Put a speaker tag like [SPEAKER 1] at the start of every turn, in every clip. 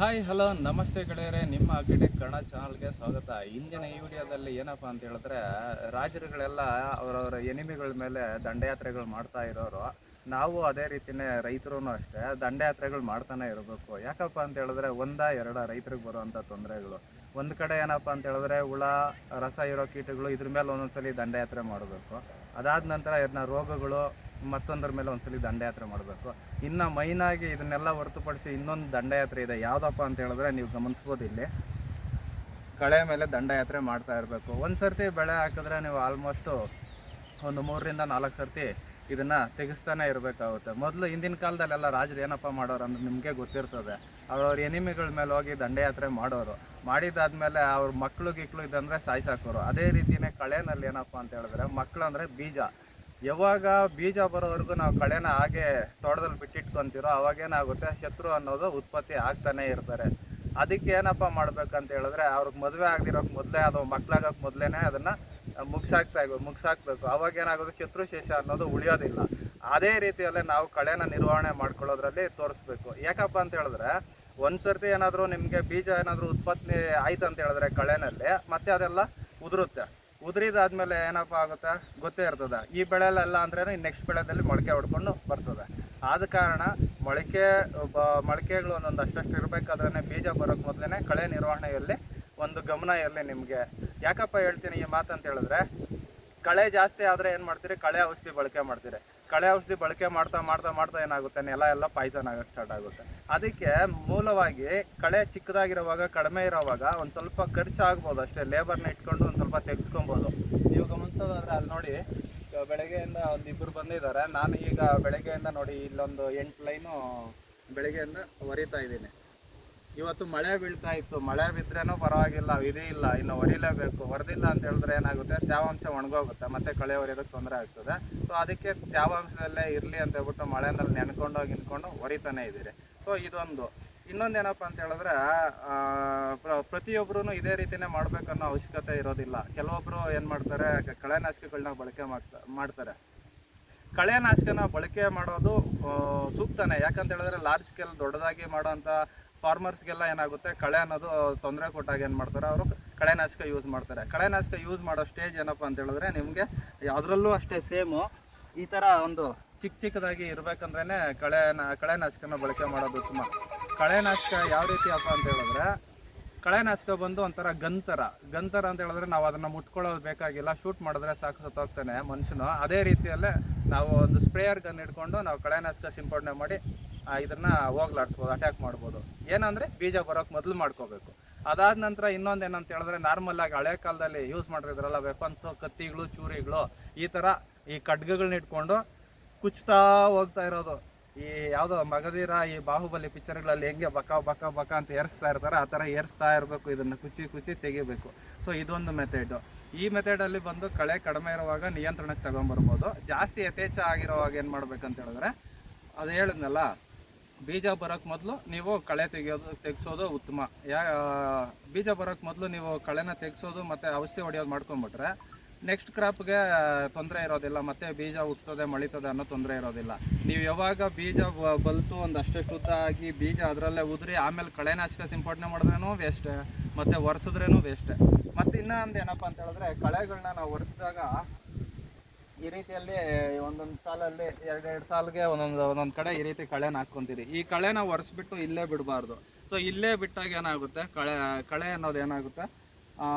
[SPEAKER 1] Hi, hello, ನಮಸ್ತೆ ಗೆಳೆಯರೆ ನಿಮ್ಮ ಅಗ್ರಿಟೆಕ್ ಕನ್ನಡ ಚಾನಲ್ಗೆ ಸ್ವಾಗತ. ಇಂದಿನ ಈ ವಿಡಿಯೋದಲ್ಲಿ ಏನಪ್ಪ ಅಂತ ಹೇಳಿದ್ರೆ, ರಾಜರುಗಳೆಲ್ಲ ಅವರವರ ಎನಿಮಿಗಳ ಮೇಲೆ ದಂಡಯಾತ್ರೆಗಳು ಮಾಡ್ತಾ ಇರೋರು. ನಾವು ಅದೇ ರೀತಿನೇ ರೈತರು ಅಷ್ಟೇ ದಂಡಯಾತ್ರೆಗಳು ಮಾಡ್ತಾನೆ ಇರಬೇಕು. ಯಾಕಪ್ಪ ಅಂತ ಹೇಳಿದ್ರೆ, ಒಂದ ಎರಡ ರೈತರಿಗೆ ಬರುವಂಥ ತೊಂದರೆಗಳು. ಒಂದು ಕಡೆ ಏನಪ್ಪ ಅಂತ ಹೇಳಿದ್ರೆ, ಹುಳ, ರಸ ಇರೋ ಕೀಟಗಳು ಇದ್ರ ಮೇಲೆ ಒಂದೊಂದ್ಸಲಿ ದಂಡಯಾತ್ರೆ ಮಾಡಬೇಕು. ಅದಾದ ನಂತರ ಇದನ್ನ ರೋಗಗಳು ಮತ್ತೊಂದರ ಮೇಲೆ ಒಂದ್ಸಲಿ ದಂಡಯಾತ್ರೆ ಮಾಡಬೇಕು. ಇನ್ನು ಮೈನಾಗಿ ಇದನ್ನೆಲ್ಲ ಹೊರತುಪಡಿಸಿ ಇನ್ನೊಂದು ದಂಡಯಾತ್ರೆ ಇದೆ. ಯಾವುದಪ್ಪ ಅಂತ ಹೇಳಿದ್ರೆ ನೀವು ಗಮನಿಸ್ಬೋದು ಇಲ್ಲಿ. ಕಳೆ ಮೇಲೆ ದಂಡಯಾತ್ರೆ ಮಾಡ್ತಾ ಇರಬೇಕು. ಒಂದು ಸರ್ತಿ ಬೆಳೆ ಹಾಕಿದ್ರೆ ನೀವು ಆಲ್ಮೋಸ್ಟು ಒಂದು ಮೂರರಿಂದ ನಾಲ್ಕು ಸರ್ತಿ ಇದನ್ನ ತೆಗೆಸ್ತಾನೆ ಇರಬೇಕಾಗುತ್ತೆ. ಮೊದಲು ಹಿಂದಿನ ಕಾಲದಲ್ಲೆಲ್ಲ ರಾಜರು ಏನಪ್ಪ ಮಾಡೋರು ಅಂದ್ರೆ ನಿಮಗೆ ಗೊತ್ತಿರ್ತದೆ. ಅವ್ರವ್ರ ಎನಿಮಿಗಳ ಮೇಲೆ ಹೋಗಿ ದಂಡಯಾತ್ರೆ ಮಾಡೋರು. ಮಾಡಿದಾದ್ಮೇಲೆ ಅವ್ರ ಮಕ್ಕಳು ಗಿಕ್ಳು ಇದಂದ್ರೆ ಸಾಯ್ಸಾಕೋರು. ಅದೇ ರೀತಿನೇ ಕಳೆನಲ್ಲಿ ಏನಪ್ಪ ಅಂತ ಹೇಳಿದ್ರೆ ಮಕ್ಕಳು ಅಂದ್ರೆ ಬೀಜ. ಯಾವಾಗ ಬೀಜ ಬರೋವರೆಗೂ ನಾವು ಕಳೆನ ಹಾಗೆ ತೋಟದಲ್ಲಿ ಬಿಟ್ಟಿಟ್ಕೊಂತೀರೋ ಅವಾಗೇನಾಗುತ್ತೆ ಶತ್ರು ಅನ್ನೋದು ಉತ್ಪತ್ತಿ ಆಗ್ತಾನೆ ಇರ್ತಾರೆ. ಅದಕ್ಕೆ ಏನಪ್ಪ ಮಾಡ್ಬೇಕಂತ ಹೇಳಿದ್ರೆ ಅವ್ರಿಗೆ ಮದುವೆ ಆಗದಿರೋಕೆ ಮೊದಲೇ ಅದು ಮಕ್ಳಾಗಕ್ಕೆ ಮೊದಲೇ ಅದನ್ನ ಮುಗ್ಸಾಕ್ತಾ ಮುಗ್ಸಾಕ್ಬೇಕು. ಅವಾಗ ಏನಾಗುತ್ತೆ? ಶತ್ರು ಶೇಷ ಅನ್ನೋದು ಉಳಿಯೋದಿಲ್ಲ. ಅದೇ ರೀತಿಯಲ್ಲೇ ನಾವು ಕಳೆನ ನಿರ್ವಹಣೆ ಮಾಡ್ಕೊಳ್ಳೋದ್ರಲ್ಲಿ ತೋರಿಸ್ಬೇಕು. ಯಾಕಪ್ಪ ಅಂತ ಹೇಳಿದ್ರೆ ಒಂದ್ಸರ್ತಿ ಏನಾದರೂ ನಿಮಗೆ ಬೀಜ ಏನಾದರೂ ಉತ್ಪತ್ತಿ ಆಯ್ತು ಅಂತ ಹೇಳಿದ್ರೆ ಕಳೆನಲ್ಲಿ ಮತ್ತೆ ಅದೆಲ್ಲ ಉದುರುತ್ತೆ. ಉದುರಿದಾದ್ಮೇಲೆ ಏನಪ್ಪ ಆಗುತ್ತೆ? ಗೊತ್ತೇ ಇರ್ತದೆ. ಈ ಬೆಳೆಲೆಲ್ಲ ಅಂದ್ರೆ ನೆಕ್ಸ್ಟ್ ಬೆಳೆದಲ್ಲಿ ಮೊಳಕೆ ಹೊಡ್ಕೊಂಡು ಬರ್ತದೆ. ಆದ ಕಾರಣ ಮೊಳಕೆ ಮೊಳಕೆಗಳು ಒಂದೊಂದು ಅಷ್ಟಷ್ಟು ಇರಬೇಕಾದ್ರೆ ಬೀಜ ಬರೋಕ್ಕೆ ಮೊದಲೇ ಕಳೆ ನಿರ್ವಹಣೆಯಲ್ಲಿ ಒಂದು ಗಮನ ಇರಲಿ ನಿಮಗೆ. ಯಾಕಪ್ಪ ಹೇಳ್ತೀನಿ ಈ ಮಾತಂತ ಹೇಳಿದ್ರೆ, ಕಳೆ ಜಾಸ್ತಿ ಆದರೆ ಏನು ಮಾಡ್ತೀರಿ? ಕಳೆ ಔಷಧಿ ಬಳಕೆ ಮಾಡ್ತೀರಿ. ಕಳೆ ಔಷಧಿ ಬಳಕೆ ಮಾಡ್ತಾ ಮಾಡ್ತಾ ಮಾಡ್ತಾ ಏನಾಗುತ್ತೆ? ನೆಲ ಎಲ್ಲ ಪಾಯ್ಸನ್ ಆಗಕ್ಕೆ ಸ್ಟಾರ್ಟ್ ಆಗುತ್ತೆ. ಅದಕ್ಕೆ ಮೂಲವಾಗಿ ಕಳೆ ಚಿಕ್ಕದಾಗಿರುವಾಗ, ಕಡಿಮೆ ಇರೋವಾಗ ಒಂದು ಸ್ವಲ್ಪ ಖರ್ಚು ಆಗ್ಬೋದು ಅಷ್ಟೇ ಲೇಬರ್ನ ಇಟ್ಕೊಂಡು ಸ್ವಲ್ಪ ತೆಗೆಸ್ಕೊಬೋದು. ನೀವು ಗಮನಿಸೋದಾದ್ರೆ ಅಲ್ಲಿ ನೋಡಿ ಬೆಳಗ್ಗೆಯಿಂದ ಒಂದು ಇಬ್ಬರು ಬಂದಿದ್ದಾರೆ. ನಾನು ಈಗ ಬೆಳಗ್ಗೆಯಿಂದ ನೋಡಿ ಇಲ್ಲೊಂದು ಎಂಟು ಲೈನು ಬೆಳಗ್ಗೆಯಿಂದ ಹೊರಿತಾ ಇದ್ದೀನಿ. ಇವತ್ತು ಮಳೆ ಬೀಳ್ತಾ ಇತ್ತು. ಮಳೆ ಬಿದ್ರೇನೂ ಪರವಾಗಿಲ್ಲ. ವಿಧಿ ಇಲ್ಲ. ಇನ್ನು ಹೊರಿಲೇಬೇಕು ಹೊರದಿಲ್ಲ ಅಂತ ಹೇಳಿದ್ರೆ ಏನಾಗುತ್ತೆ? ತ್ಯಾವಾಂಶ ಒಣಗೋಗುತ್ತೆ. ಮತ್ತೆ ಕಳೆ ಹೊರಿಯೋದಕ್ಕೆ ತೊಂದರೆ ಆಗ್ತದೆ. ಸೊ ಅದಕ್ಕೆ ತ್ಯಾವಾಂಶದಲ್ಲೇ ಇರಲಿ ಅಂತ ಹೇಳ್ಬಿಟ್ಟು ಮಳೆನಲ್ಲಿ ನೆನ್ಕೊಂಡೋಗಿ ನಿಂತ್ಕೊಂಡು ಹೊರಿತಾನೆ ಇದ್ದೀರಿ. ಸೊ ಇದೊಂದು. ಇನ್ನೊಂದೇನಪ್ಪ ಅಂತ ಹೇಳಿದ್ರೆ ಪ್ರತಿಯೊಬ್ಬರೂ ಇದೇ ರೀತಿನೇ ಮಾಡ್ಬೇಕನ್ನೋ ಅವಶ್ಯಕತೆ ಇರೋದಿಲ್ಲ. ಕೆಲವೊಬ್ಬರು ಏನು ಮಾಡ್ತಾರೆ ಕಳೆನಾಶಕಗಳನ್ನ ಬಳಕೆ ಮಾಡ್ತಾ, ಮಾಡ್ತಾರೆ. ಕಳೆನಾಶಕನ ಬಳಕೆ ಮಾಡೋದು ಸೂಕ್ತನೇ. ಯಾಕಂತ ಹೇಳಿದ್ರೆ ಲಾರ್ಜ್ ಸ್ಕೇಲ್ ದೊಡ್ಡದಾಗಿ ಮಾಡೋಂಥ ಫಾರ್ಮರ್ಸ್ಗೆಲ್ಲ ಏನಾಗುತ್ತೆ, ಕಳೆ ಅನ್ನೋದು ತೊಂದರೆ ಕೊಟ್ಟಾಗ ಏನು ಮಾಡ್ತಾರೆ, ಅವರು ಕಳೆನಾಶಕ ಯೂಸ್ ಮಾಡ್ತಾರೆ. ಕಳೆನಾಶಕ ಯೂಸ್ ಮಾಡೋ ಸ್ಟೇಜ್ ಏನಪ್ಪ ಅಂತ ಹೇಳಿದ್ರೆ ನಿಮಗೆ ಅದರಲ್ಲೂ ಅಷ್ಟೇ ಸೇಮು ಈ ಥರ ಒಂದು ಚಿಕ್ಕ ಚಿಕ್ಕದಾಗಿ ಇರಬೇಕಂದ್ರೇ ಕಳೆನ ಕಳೆನಾಶಕನ ಬಳಕೆ ಮಾಡೋದು ಉತ್ತಮ. ಕಳೆನಾಶಕ ಯಾವ ರೀತಿ ಅಪ್ಪ ಅಂತ ಹೇಳಿದ್ರೆ ಕಳೆನಾಶಕ ಬಂದು ಒಂಥರ ಗಂತರ. ಗಂತರ ಅಂತ ಹೇಳಿದ್ರೆ ನಾವು ಅದನ್ನ ಮುಟ್ಕೊಳ್ಳೋದು ಬೇಕಾಗಿಲ್ಲ, ಶೂಟ್ ಮಾಡಿದ್ರೆ ಸಾಕು, ಸತ್ತೋಗ್ತಾನೆ ಮನುಷ್ಯನು. ಅದೇ ರೀತಿಯಲ್ಲೇ ನಾವು ಒಂದು ಸ್ಪ್ರೇಯರ್ ಗನ್ ಇಟ್ಕೊಂಡು ನಾವು ಕಳೆನಾಶಕ ಸಿಂಪಡಣೆ ಮಾಡಿ ಇದನ್ನು ಹೋಗ್ಲಾಡ್ಸ್ಬೋದು ಅಟ್ಯಾಕ್ ಮಾಡ್ಬೋದು. ಏನಂದ್ರೆ ಬೀಜ ಬರೋಕೆ ಮೊದಲು ಮಾಡ್ಕೋಬೇಕು. ಅದಾದ ನಂತರ ಇನ್ನೊಂದು ಏನಂತ ಹೇಳಿದ್ರೆ ನಾರ್ಮಲ್ ಆಗಿ ಹಳೆ ಕಾಲದಲ್ಲಿ ಯೂಸ್ ಮಾಡಿದ್ರಲ್ಲ ವೆಪನ್ಸು ಕತ್ತಿಗಳು, ಚೂರಿಗಳು, ಈ ಥರ ಈ ಖಡ್ಗಗಳನ್ನ ಇಟ್ಕೊಂಡು ಕುಚ್ತಾ ಹೋಗ್ತಾ ಇರೋದು. ಈ ಯಾವುದೋ ಮಗದೀರ ಈ ಬಾಹುಬಲಿ ಪಿಕ್ಚರ್ಗಳಲ್ಲಿ ಹೆಂಗೆ ಬಕ ಬಕ ಬಕ ಅಂತ ಏರಿಸ್ತಾ ಇರ್ತಾರೆ ಆ ಥರ ಏರಿಸ್ತಾ ಇರಬೇಕು, ಇದನ್ನು ಕುಚ್ಚಿ ಕುಚ್ಚಿ ತೆಗಿಬೇಕು. ಸೊ ಇದೊಂದು ಮೆಥಡ್ ಈ ಮೆಥಡಲ್ಲಿ ಬಂದು ಕಳೆ ಕಡಿಮೆ ಇರುವಾಗ ನಿಯಂತ್ರಣಕ್ಕೆ ತಗೊಂಬರ್ಬೋದು. ಜಾಸ್ತಿ ಯಥೇಚ್ಛ ಆಗಿರೋವಾಗ ಏನು ಮಾಡ್ಬೇಕಂತ ಹೇಳಿದ್ರೆ, ಅದು ಹೇಳಿದ್ನಲ್ಲ, ಬೀಜ ಬರೋಕ್ಕೆ ಮೊದಲು ನೀವು ಕಳೆ ತೆಗಿಯೋದು, ತೆಗೆಸೋದು ಉತ್ತಮ. ಯಾ ಬೀಜ ಬರೋಕ್ಕೆ ಮೊದಲು ನೀವು ಕಳೆನ ತೆಗೆಸೋದು ಮತ್ತು ಔಷಧಿ ಹೊಡೆಯೋದು ಮಾಡ್ಕೊಂಬಿಟ್ರೆ ನೆಕ್ಸ್ಟ್ ಕ್ರಾಪ್ಗೆ ತೊಂದರೆ ಇರೋದಿಲ್ಲ, ಮತ್ತೆ ಬೀಜ ಹುಟ್ಟುತ್ತದೆ ಮಳಿತದೆ ಅನ್ನೋ ತೊಂದರೆ ಇರೋದಿಲ್ಲ. ನೀವು ಯಾವಾಗ ಬೀಜ ಬಲ್ತು ಒಂದು ಅಷ್ಟಷ್ಟು ಆಗಿ ಬೀಜ ಅದರಲ್ಲೇ ಉದುರಿ, ಆಮೇಲೆ ಕಳೆನಾಶಕ ಸಿಂಪಡಣೆ ಮಾಡಿದ್ರೇನು ವೇಸ್ಟ್ ಮತ್ತೆ ಒರೆಸಿದ್ರೇನು ವೇಸ್ಟ್ ಮತ್ತೆ ಇನ್ನೊಂದು ಏನಪ್ಪ ಅಂತ ಹೇಳಿದ್ರೆ ಕಳೆಗಳನ್ನ ನಾವು ಒರೆಸಿದಾಗ ಈ ರೀತಿಯಲ್ಲಿ ಒಂದೊಂದು ಸಾಲಲ್ಲಿ ಎರಡೆರಡು ಸಾಲಿಗೆ ಒಂದೊಂದು ಒಂದೊಂದು ಕಡೆ ಈ ರೀತಿ ಕಳೆನ ಹಾಕ್ಕೊಂತೀರಿ ಈ ಕಳೆನ ಒರೆಸ್ಬಿಟ್ಟು ಇಲ್ಲೇ ಬಿಡಬಾರ್ದು. ಸೊ ಇಲ್ಲೇ ಬಿಟ್ಟಾಗ ಏನಾಗುತ್ತೆ? ಕಳೆ ಕಳೆ ಅನ್ನೋದು ಏನಾಗುತ್ತೆ? ಆ,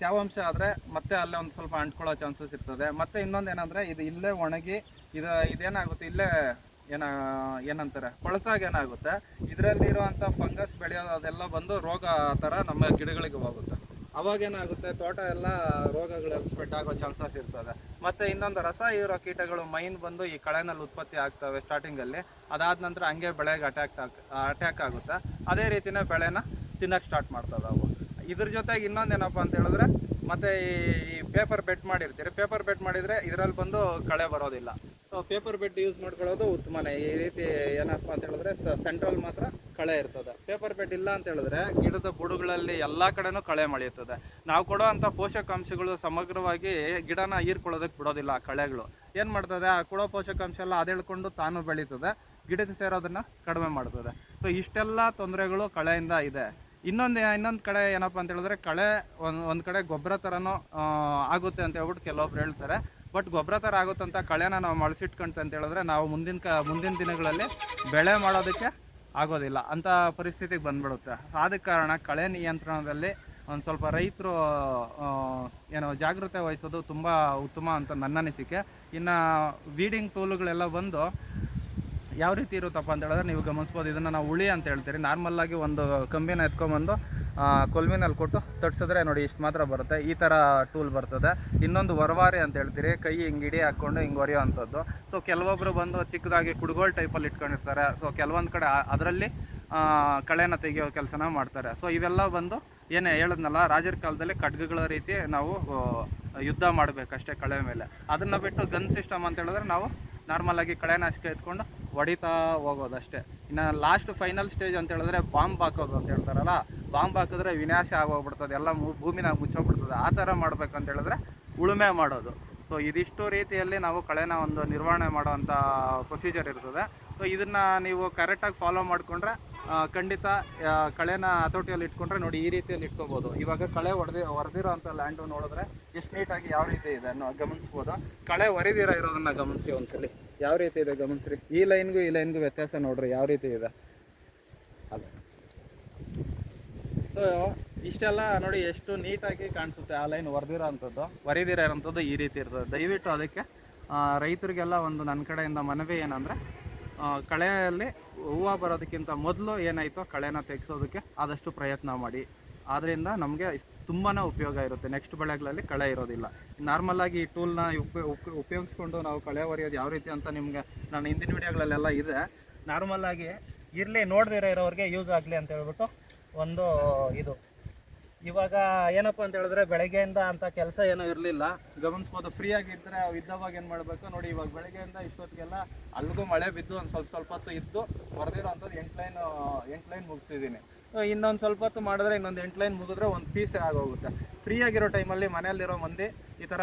[SPEAKER 1] ತೇವಾಂಶ ಆದರೆ ಮತ್ತೆ ಅಲ್ಲೇ ಒಂದು ಸ್ವಲ್ಪ ಅಂಟ್ಕೊಳ್ಳೋ ಚಾನ್ಸಸ್ ಇರ್ತದೆ. ಮತ್ತೆ ಇನ್ನೊಂದು ಏನಂದರೆ ಇದು ಇಲ್ಲೇ ಒಣಗಿ ಇದು ಇದೇನಾಗುತ್ತೆ ಇಲ್ಲೇ ಏನ ಏನಂತಾರೆ ಕೊಳತಾಗ ಏನಾಗುತ್ತೆ ಇದರಲ್ಲಿ ಇರುವಂಥ ಫಂಗಸ್ ಬೆಳೆಯೋದು ಅದೆಲ್ಲ ಬಂದು ರೋಗ ಥರ ನಮ್ಮ ಗಿಡಗಳಿಗೆ ಹೋಗುತ್ತೆ. ಅವಾಗ ಏನಾಗುತ್ತೆ ತೋಟ ಎಲ್ಲ ರೋಗಗಳು ಸ್ಪ್ರೆಡ್ ಆಗೋ ಚಾನ್ಸಸ್ ಇರ್ತದೆ. ಮತ್ತೆ ಇನ್ನೊಂದು ರಸ ಇರೋ ಕೀಟಗಳು ಮೈನ್ ಬಂದು ಈ ಕಳೆನಲ್ಲಿ ಉತ್ಪತ್ತಿ ಆಗ್ತವೆ ಸ್ಟಾರ್ಟಿಂಗಲ್ಲಿ ಅದಾದ ನಂತರ ಹಂಗೆ ಬೆಳೆಗೆ ಅಟ್ಯಾಕ್ ಅಟ್ಯಾಕ್ ಆಗುತ್ತೆ. ಅದೇ ರೀತಿನೇ ಬೆಳೆನ ತಿನ್ನಕ್ಕೆ ಸ್ಟಾರ್ಟ್ ಮಾಡ್ತದೆ ಅವು. ಇದ್ರ ಜೊತೆಗೆ ಇನ್ನೊಂದೇನಪ್ಪ ಅಂತ ಹೇಳಿದ್ರೆ, ಮತ್ತೆ ಈ ಪೇಪರ್ ಬೆಟ್ ಮಾಡಿರ್ತೀರಿ. ಪೇಪರ್ ಬೆಟ್ ಮಾಡಿದ್ರೆ ಇದರಲ್ಲಿ ಬಂದು ಕಳೆ ಬರೋದಿಲ್ಲ. ಸೊ ಪೇಪರ್ ಬೆಡ್ ಯೂಸ್ ಮಾಡ್ಕೊಳ್ಳೋದು ಉತ್ತಮನೇ. ಈ ರೀತಿ ಏನಪ್ಪ ಅಂತ ಹೇಳಿದ್ರೆ ಸೆಂಟ್ರಲ್ ಮಾತ್ರ ಕಳೆ ಇರ್ತದೆ. ಪೇಪರ್ ಬೆಡ್ ಇಲ್ಲ ಅಂತ ಹೇಳಿದ್ರೆ, ಗಿಡದ ಬುಡುಗಳಲ್ಲಿ ಎಲ್ಲಾ ಕಡೆನೂ ಕಳೆ ಮಳೆಯುತ್ತದೆ. ನಾವು ಕೊಡೋ ಅಂಥ ಪೋಷಕಾಂಶಗಳು ಸಮಗ್ರವಾಗಿ ಗಿಡನ ಹೀರ್ಕೊಳ್ಳೋದಕ್ಕೆ ಬಿಡೋದಿಲ್ಲ ಆ ಕಳೆಗಳು. ಏನು ಮಾಡ್ತದೆ? ಆ ಕೊಡೋ ಪೋಷಕಾಂಶ ಎಲ್ಲ ಅದೇಳ್ಕೊಂಡು ತಾನು ಬೆಳೀತದೆ. ಗಿಡಕ್ಕೆ ಸೇರೋದನ್ನ ಕಡಿಮೆ ಮಾಡ್ತದೆ. ಸೊ ಇಷ್ಟೆಲ್ಲ ತೊಂದರೆಗಳು ಕಳೆಯಿಂದ ಇದೆ. ಇನ್ನೊಂದು ಇನ್ನೊಂದು ಕಡೆ ಏನಪ್ಪ ಅಂತ ಹೇಳಿದ್ರೆ ಕಳೆ ಒಂದು ಒಂದು ಕಡೆ ಗೊಬ್ಬರ ಥರನೂ ಆಗುತ್ತೆ ಅಂತ ಹೇಳ್ಬಿಟ್ಟು ಕೆಲವೊಬ್ರು ಹೇಳ್ತಾರೆ. ಬಟ್ ಗೊಬ್ಬರ ಥರ ಆಗುತ್ತಂತ ಕಳೆನ ನಾವು ಮಳಸಿಟ್ಕೊಂತ ಅಂತ ಹೇಳಿದ್ರೆ ನಾವು ಮುಂದಿನ ಕ ಮುಂದಿನ ದಿನಗಳಲ್ಲಿ ಬೆಳೆ ಮಾಡೋದಕ್ಕೆ ಆಗೋದಿಲ್ಲ. ಅಂತ ಪರಿಸ್ಥಿತಿಗೆ ಬಂದ್ಬಿಡುತ್ತೆ. ಆದ ಕಾರಣ ಕಳೆ ನಿಯಂತ್ರಣದಲ್ಲಿ ಒಂದು ಸ್ವಲ್ಪ ರೈತರು ಏನೋ ಜಾಗೃತೆ ವಹಿಸೋದು ತುಂಬ ಉತ್ತಮ ಅಂತ ನನ್ನ ಅನಿಸಿಕೆ. ಇನ್ನು ವೀಡಿಂಗ್ ಟೂಲ್ಗಳೆಲ್ಲ ಬಂದು ಯಾವ ರೀತಿ ಇರುತ್ತಪ್ಪ ಅಂತ ಹೇಳಿದ್ರೆ ನೀವು ಗಮನಿಸ್ಬೋದು. ಇದನ್ನು ನಾವು ಉಳಿ ಅಂತ ಹೇಳ್ತೀರಿ. ನಾರ್ಮಲ್ಲಾಗಿ ಒಂದು ಕಂಬಿನ ಎತ್ಕೊಂಬಂದು ಕೊಲ್ಮಿನಲ್ಲಿ ಕೊಟ್ಟು ತಟ್ಸಿದ್ರೆ ನೋಡಿ ಇಷ್ಟು ಮಾತ್ರ ಬರುತ್ತೆ. ಈ ಥರ ಟೂಲ್ ಬರ್ತದೆ. ಇನ್ನೊಂದು ವರವಾರಿ ಅಂತ ಹೇಳ್ತೀರಿ. ಕೈ ಹಿಂಗೆ ಇಡಿ ಹಾಕ್ಕೊಂಡು ಹಿಂಗೆ ಹೊರೆಯೋ ಅಂಥದ್ದು. ಸೊ ಕೆಲವೊಬ್ಬರು ಬಂದು ಚಿಕ್ಕದಾಗಿ ಕುಡುಗೋಲ್ ಟೈಪಲ್ಲಿ ಇಟ್ಕೊಂಡಿರ್ತಾರೆ. ಸೊ ಕೆಲವೊಂದು ಕಡೆ ಅದರಲ್ಲಿ ಕಳೆನ ತೆಗೆಯೋ ಕೆಲಸನ ಮಾಡ್ತಾರೆ. ಸೊ ಇವೆಲ್ಲ ಬಂದು ಏನೇ ಹೇಳಿದ್ನಲ್ಲ, ರಾಜರ ಕಾಲದಲ್ಲಿ ಖಡ್ಗಗಳ ರೀತಿ ನಾವು ಯುದ್ಧ ಮಾಡಬೇಕಷ್ಟೇ ಕಳೆ ಮೇಲೆ. ಅದನ್ನು ಬಿಟ್ಟು ಗನ್ ಸಿಸ್ಟಮ್ ಅಂತ ಹೇಳಿದ್ರೆ ನಾವು ನಾರ್ಮಲ್ ಆಗಿ ಕಳೆನಾಶಕ ಎತ್ಕೊಂಡು ಹೊಡಿತಾ ಹೋಗೋದು ಅಷ್ಟೇ ಇನ್ನು ಲಾಸ್ಟ್ ಫೈನಲ್ ಸ್ಟೇಜ್ ಅಂತ ಹೇಳಿದ್ರೆ ಬಾಂಬ್ ಹಾಕೋದು ಅಂತ ಹೇಳ್ತಾರಲ್ಲ, ಬಾಂಬ್ ಹಾಕಿದ್ರೆ ವಿನಾಶ ಆಗೋಗ್ಬಿಡ್ತದೆ, ಎಲ್ಲ ಭೂಮಿನ ಮುಚ್ಚೋಗ್ಬಿಡ್ತದೆ. ಆ ಥರ ಮಾಡ್ಬೇಕಂತ ಹೇಳಿದ್ರೆ ಉಳುಮೆ ಮಾಡೋದು. ಸೊ ಇದಿಷ್ಟು ರೀತಿಯಲ್ಲಿ ನಾವು ಕಳೆನ ಒಂದು ನಿರ್ವಹಣೆ ಮಾಡುವಂಥ ಪ್ರೊಸೀಜರ್ ಇರ್ತದೆ. ಸೊ ಇದನ್ನು ನೀವು ಕರೆಕ್ಟಾಗಿ ಫಾಲೋ ಮಾಡಿಕೊಂಡ್ರೆ ಖಂಡಿತ ಕಳೆನ ಹತೋಟಿಯಲ್ಲಿ ಇಟ್ಕೊಂಡ್ರೆ ನೋಡಿ ಈ ರೀತಿಯಲ್ಲಿ ಇಟ್ಕೋಬೋದು. ಇವಾಗ ಕಳೆ ಹೊಡೆದಿ ಹೊಡೆದಿರೋ ಲ್ಯಾಂಡು ನೋಡಿದ್ರೆ ಎಷ್ಟು ನೀಟಾಗಿ ಯಾವ ರೀತಿ ಇದೆ ಅನ್ನೋ ಗಮನಿಸ್ಬೋದು. ಕಳೆ ಹೊರಿದಿರೋ ಇರೋದನ್ನ ಗಮನಿಸಿ ಒಂದ್ಸಲಿ. ಯಾವ ರೀತಿ ಇದೆ ಗಮನಿಸ್ರಿ? ಈ ಲೈನ್ಗೂ ಈ ಲೈನ್ಗೂ ವ್ಯತ್ಯಾಸ ನೋಡ್ರಿ, ಯಾವ ರೀತಿ ಇದೆ? ಅಲ್ಲ ಸೊ ಇಷ್ಟೆಲ್ಲ ನೋಡಿ ಎಷ್ಟು ನೀಟಾಗಿ ಕಾಣಿಸುತ್ತೆ ಆ ಲೈನ್ ಹೊರದಿರೋ ಅಂಥದ್ದು ಇರೋಂಥದ್ದು ಈ ರೀತಿ ಇರ್ತದೆ. ದಯವಿಟ್ಟು ಅದಕ್ಕೆ ರೈತರಿಗೆಲ್ಲ ಒಂದು ನನ್ನ ಕಡೆಯಿಂದ ಮನವಿ ಏನಂದರೆ ಕಳೆಯಲ್ಲಿ ಹೂವು ಬರೋದಕ್ಕಿಂತ ಮೊದಲು ಏನಾಯಿತು ಕಳೆನ ತೆಗೆಸೋದಕ್ಕೆ ಆದಷ್ಟು ಪ್ರಯತ್ನ ಮಾಡಿ. ಆದ್ದರಿಂದ ನಮಗೆ ತುಂಬಾ ಉಪಯೋಗ ಇರುತ್ತೆ. ನೆಕ್ಸ್ಟ್ ಬೆಳೆಗಳಲ್ಲಿ ಕಳೆ ಇರೋದಿಲ್ಲ. ನಾರ್ಮಲ್ ಆಗಿ ಈ ಟೂಲ್ನ ಉಪಯೋಗಿಸ್ಕೊಂಡು ನಾವು ಕಳೆ ಹೊರೆಯೋದು ಯಾವ ರೀತಿ ಅಂತ ನಿಮಗೆ ನಾನು ಹಿಂದಿನ ವಿಡಿಯೋಗಳಲ್ಲೆಲ್ಲ ಇದೆ. ನಾರ್ಮಲ್ ಆಗಿ ಇರಲಿ ನೋಡದಿರೋ ಇರೋರಿಗೆ ಯೂಸ್ ಆಗಲಿ ಅಂತ ಹೇಳ್ಬಿಟ್ಟು ಒಂದು ಇದು. ಇವಾಗ ಏನಪ್ಪ ಅಂತ ಹೇಳಿದ್ರೆ ಬೆಳಗ್ಗೆಯಿಂದ ಅಂತ ಕೆಲಸ ಏನೂ ಇರಲಿಲ್ಲ. ಗಮನಿಸ್ಬೋದು ಫ್ರೀ ಆಗಿದ್ದರೆ ಇದ್ದವಾಗ ಏನು ಮಾಡಬೇಕು? ನೋಡಿ, ಇವಾಗ ಬೆಳಗ್ಗೆಯಿಂದ ಇಷ್ಟೊತ್ತಿಗೆಲ್ಲ ಅಲ್ಲಿಗೂ ಮಳೆ ಬಿದ್ದು ಒಂದು ಸ್ವಲ್ಪ ಸ್ವಲ್ಪ ಹೊತ್ತು ಇದ್ದು ಹೊರದಿರೋ ಅಂಥದ್ದು ಎಂಟು ಲೈನ್ ಎಂಟು ಲೈನ್ ಮುಗಿಸಿದ್ದೀನಿ. ಇನ್ನೊಂದು ಸ್ವಲ್ಪ ಹೊತ್ತು ಮಾಡಿದ್ರೆ ಇನ್ನೊಂದು ಎಂಟು ಲೈನ್ ಮುಗಿದ್ರೆ ಒಂದು ಪೀಸೇ ಆಗೋಗುತ್ತೆ. ಫ್ರೀ ಆಗಿರೋ ಟೈಮಲ್ಲಿ ಮನೆಯಲ್ಲಿರೋ ಮಂದಿ ಈ ಥರ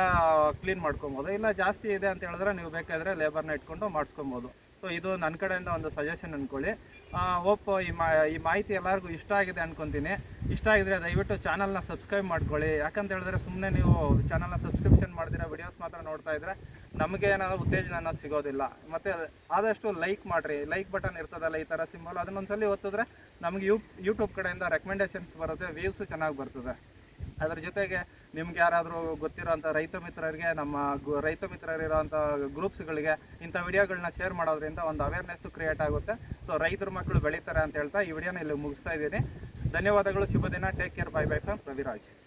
[SPEAKER 1] ಕ್ಲೀನ್ ಮಾಡ್ಕೊಬೋದು. ಇಲ್ಲ ಜಾಸ್ತಿ ಇದೆ ಅಂತ ಹೇಳಿದ್ರೆ ನೀವು ಬೇಕಾದರೆ ಲೇಬರ್ನ ಇಟ್ಕೊಂಡು ಮಾಡಿಸ್ಕೊಬೋದು. ಸೊ ಇದು ನನ್ನ ಕಡೆಯಿಂದ ಒಂದು ಸಜೆಷನ್ ಅಂದ್ಕೊಳ್ಳಿ ಓಪೋ ಈ ಮಾ, ಈ ಮಾಹಿತಿ ಎಲ್ಲರಿಗೂ ಇಷ್ಟ ಆಗಿದೆ ಅನ್ಕೊತೀನಿ. ಇಷ್ಟ ಆಗಿದ್ರೆ ದಯವಿಟ್ಟು ಚಾನಲ್ನ ಸಬ್ಸ್ಕ್ರೈಬ್ ಮಾಡ್ಕೊಳ್ಳಿ. ಯಾಕಂತ ಹೇಳಿದ್ರೆ ಸುಮ್ಮನೆ ನೀವು ಚಾನಲ್ನ ಸಬ್ಸ್ಕ್ರಿಪ್ಷನ್ ಮಾಡಿದಿರ ವಿಡಿಯೋಸ್ ಮಾತ್ರ ನೋಡ್ತಾ ಇದ್ರೆ ನಮಗೆ ಏನಾದ್ರು ಉತ್ತೇಜನ ಸಿಗೋದಿಲ್ಲ. ಮತ್ತು ಆದಷ್ಟು ಲೈಕ್ ಮಾಡಿರಿ. ಲೈಕ್ ಬಟನ್ ಇರ್ತದಲ್ಲ ಈ ಥರ ಸಿಂಬಲ್ ಅದನ್ನೊಂದ್ಸಲಿ ಒತ್ತಿದ್ರೆ ನಮಗೆ ಯೂ ಯೂಟ್ಯೂಬ್ ಕಡೆಯಿಂದ ರೆಕಮೆಂಡೇಷನ್ಸ್ ಬರುತ್ತೆ ವ್ಯೂಸು ಚೆನ್ನಾಗಿ ಬರ್ತದೆ. ಅದ್ರ ಜೊತೆಗೆ ನಿಮ್ಗೆ ಯಾರಾದರೂ ಗೊತ್ತಿರೋಂಥ ರೈತ ಮಿತ್ರರಿಗೆ, ನಮ್ಮ ಗು- ರೈತ ಮಿತ್ರರಿರೋಂಥ ಗ್ರೂಪ್ಸ್ಗಳಿಗೆ ಇಂಥ ವಿಡಿಯೋಗಳನ್ನ ಶೇರ್ ಮಾಡೋದ್ರಿಂದ ಒಂದು ಅವೇರ್ನೆಸ್ ಕ್ರಿಯೇಟ್ ಆಗುತ್ತೆ. ಸೊ ರೈತರ ಮಕ್ಕಳು ಬೆಳೀತಾರೆ ಅಂತ ಹೇಳ್ತಾ ಈ ವಿಡಿಯೋನ ಇಲ್ಲಿ ಮುಗಿಸ್ತಾ ಇದ್ದೀನಿ. ಧನ್ಯವಾದಗಳು, ಶುಭ ದಿನ take care bye bye from Raviraj.